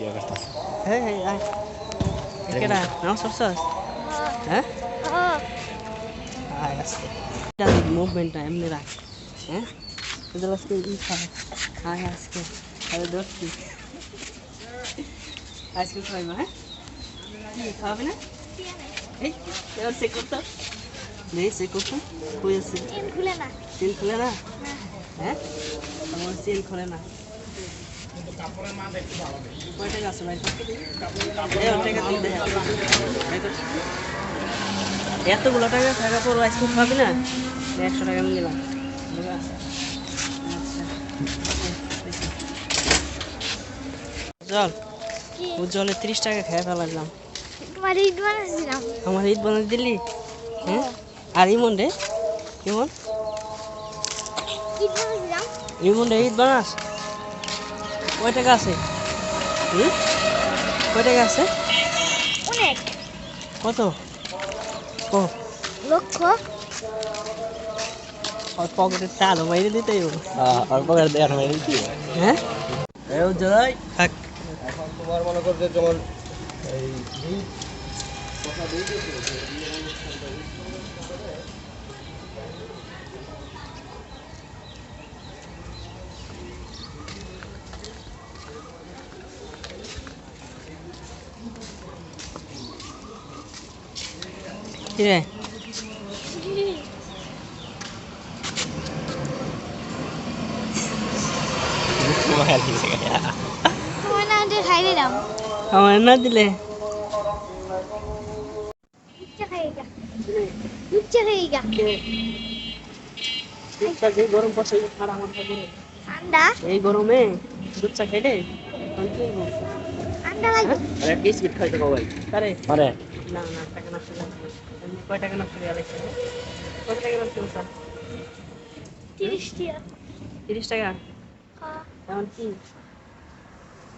Hei, hei, ai. কেডা নাম সরছস হ্যাঁ আয় আজকে মুভমেন্টটা এমনি রাখ হ্যাঁ তোদের আজকে ই খাওয়া আয় আজকে আরে ধরছি আইসক্রিম খাওয়াইবো হ্যাঁ কি খাওয়াবি না এই এবার চেক করতাম নেই চেক করতাম কই আছে চেন খুলে না চেন খুলে না হ্যাঁ আমার চেন খুলে না এতগুলো টাকা পর আইসক্রিম খাবি না? একশো টাকা আমি নিলাম। বুঝলা? আচ্ছা। উজ্জ্বলে তিরিশ টাকা খেয়ে ফেলাম ঈদ বানাচ্ছিলাম আমার ঈদ বানিয়ে দিলি? হ্যাঁ? আর ইমন রে? ইমন? ইমন রে ঈদ বানাস? কয় টাকা আছে? হুম? কয় টাকা আছে? অনেক। কত? ক? লক্ষ। আর পকেটে চালও মাইরে দিতে হয়ে গেছি হ্যাঁ? এই থাক। এখন তোমার মনে এই দিয়ে দিলাম। আমার না দিলে? এই করে। গরমে দুধ চা লাগবে আরে বিস্কিট খাইতে কবাই আরে। না না টাকা নষ্ট করে এমনি কয় টাকা নষ্ট করে কত টাকা নষ্ট করছ তিরিশ টাকা। তিরিশ টাকা? হ্যাঁ। এখন কি?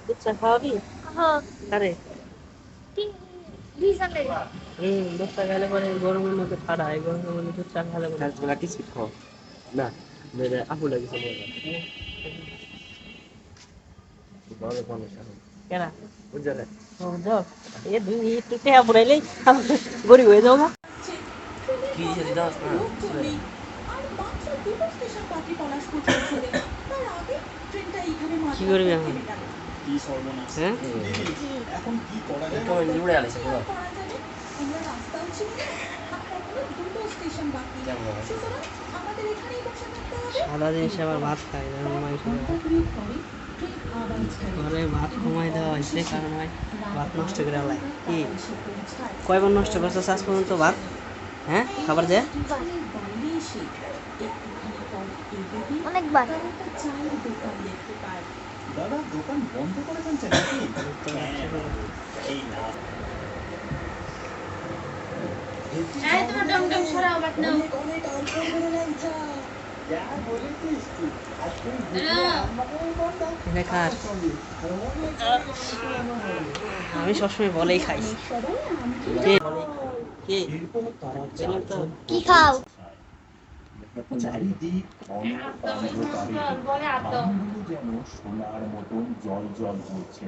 দুধ চা খাওয়াবি? হ্যাঁ। আরে হুম দুধ চা পরে গরমের মধ্যে ঠান্ডা এই গরমের মধ্যে দুধ চা খেলে পরে। তোমরা বিস্কিট খাও? না মেরে আপু সমস্যা কেনা ও যাও এ দুই একটু টেহা পড়াইলেই গরিব হয়ে যাও না কি যদি দাও কি করবি এখন হ্যাঁ কমেন্ট উড়ে আলাইছে পুরো কেমন হবে? সাদা জিনিস আবার ভাত খাই যেমন মাংস ঘরে ভাত কমাই দেওয়া হয়েছে কারণ হয় ভাত নষ্ট করে আলাই কি? কয়বার নষ্ট করছ আজ পর্যন্ত ভাত? হ্যাঁ? খাবার যায় অনেকবার। এটা কার আমি সবসময় বলেই খাই। কে? খাও চারিদিক অন্ধকারে যেন সোনার মতন জল জল করছে